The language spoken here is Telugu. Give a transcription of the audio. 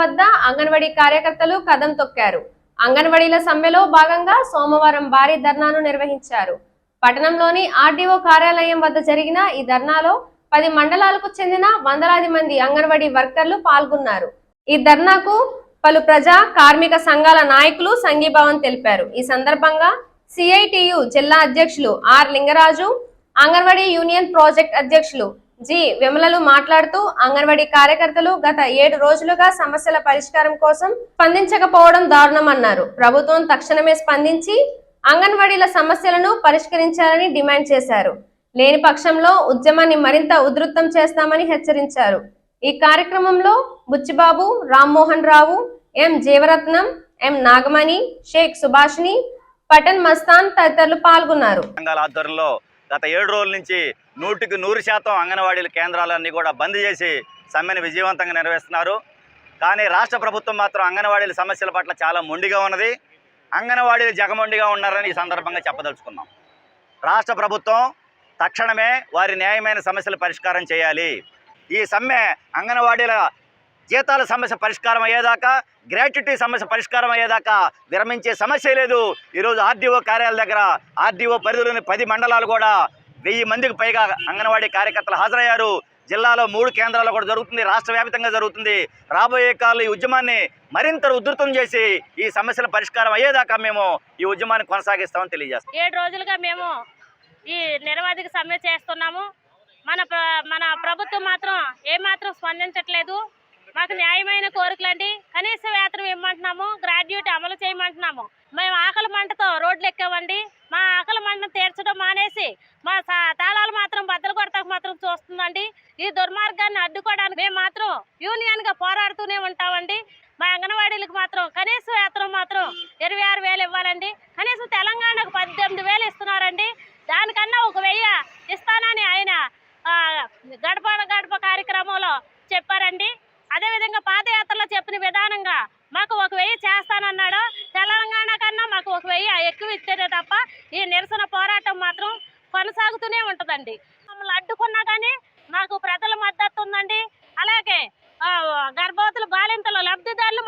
వద్ద అంగన్వాడీ కార్యకర్తలు కదం తొక్కారు. అంగన్వాడీల సమ్మెలో భాగంగా సోమవారం భారీ ధర్నాను నిర్వహించారు. పట్టణంలోని ఆర్డీఓ కార్యాలయం వద్ద జరిగిన ఈ ధర్నాలో పది మండలాలకు చెందిన వందలాది మంది అంగన్వాడీ వర్కర్లు పాల్గొన్నారు. ఈ ధర్నాకు పలు ప్రజా కార్మిక సంఘాల నాయకులు సంఘీభావం తెలిపారు. ఈ సందర్భంగా సిఐటియు జిల్లా అధ్యక్షులు R Lingaraju anganwadi union project అధ్యక్షులు జి విమలలు మాట్లాడుతూ అంగన్వాడీ కార్యకర్తలు గత ఏడు రోజులుగా సమస్యల పరిష్కారం కోసం స్పందించకపోవడం దారుణమన్నారు. ప్రభుత్వం తక్షణమే స్పందించి అంగన్వాడీల సమస్యలను పరిష్కరించాలని డిమాండ్ చేశారు. లేని పక్షంలో ఉద్యమాన్ని మరింత ఉధృతం చేస్తామని హెచ్చరించారు. ఈ కార్యక్రమంలో బుచ్చిబాబు రామ్మోహన్ రావు ఎం జీవరత్నం ఎం నాగమణి షేక్ సుభాష్ని పటన్ మస్తాన్ తదితరులు పాల్గొన్నారు. ఆధ్వర్యంలో గత ఏడు రోజుల నుంచి నూటికి నూరు శాతం అంగన్వాడీల కేంద్రాలన్నీ కూడా బంద్ చేసి సమ్మెను విజయవంతంగా నిర్వహిస్తున్నారు. కానీ రాష్ట్ర ప్రభుత్వం మాత్రం అంగన్వాడీల సమస్యల పట్ల చాలా మొండిగా ఉన్నది. అంగన్వాడీలు జగమొండిగా ఉన్నారని ఈ సందర్భంగా చెప్పదలుచుకున్నాం. రాష్ట్ర ప్రభుత్వం తక్షణమే వారి న్యాయమైన సమస్యల పరిష్కారం చేయాలి. ఈ సమ్మె అంగన్వాడీల జీతాల సమస్య పరిష్కారం అయ్యేదాకా గ్రాట్యుటీ సమస్య పరిష్కారం అయ్యేదాకా విరమించే సమస్య లేదు. ఈరోజు ఆర్డీఓ కార్యాలయ దగ్గర ఆర్డీఓ పరిధిలోని పది మండలాలు కూడా వెయ్యి మందికి పైగా అంగన్వాడీ కార్యకర్తలు హాజరయ్యారు. జిల్లాలో మూడు కేంద్రాలు కూడా జరుగుతుంది రాష్ట్ర వ్యాప్తంగా జరుగుతుంది. రాబోయే కాలంలో ఈ ఉద్యమాన్ని మరింత ఉధృతం చేసి ఈ సమస్యల పరిష్కారం అయ్యేదాకా మేము ఈ ఉద్యమాన్ని కొనసాగిస్తామని తెలియజేస్తాం. ఏడు రోజులుగా మేము ఈ నిరవధిక సమ్మె చేస్తున్నాము. మన మన ప్రభుత్వం మాత్రం ఏమాత్రం స్పందించట్లేదు. మాకు న్యాయమైన కోరికలండి కనీస వేతనం ఇవ్వమంటున్నాము గ్రాడ్యుయేట్ అమలు చేయమంటున్నాము. మేము ఆకలి మంటతో రోడ్లు ఎక్కామండి. మా ఆకలి మంటను తీర్చడం మానేసి మా తాళాలు మాత్రం బద్దలు కొడతాకు మాత్రం చూస్తుందండి. ఈ దుర్మార్గాన్ని అడ్డుకోవడానికి మేము మాత్రం యూనియన్గా పోరాడుతూనే ఉంటామండి. మా అంగన్వాడీలకు మాత్రం కనీస వేతనం మాత్రం ఇరవై ఆరు వేలు ఇవ్వాలండి. కనీసం తెలంగాణకు పద్దెనిమిది వేలు ఇస్తున్నారండి. దానికన్నా ఒక వెయ్యి ఇస్తానని ఆయన గడప గడప కార్యక్రమంలో చెప్పారండి. వెయ్యి చేస్తానన్నాడు. తెలంగాణ కన్నా మాకు ఒక వెయ్యి ఎక్కువ ఇస్తేనే తప్ప ఈ నిరసన పోరాటం మాత్రం కొనసాగుతూనే ఉంటుందండి. మమ్మల్ని అడ్డుకున్నా కానీ మాకు ప్రజల మద్దతు ఉందండి. అలాగే గర్భవతులు బాలింతలు లబ్ధిదారులు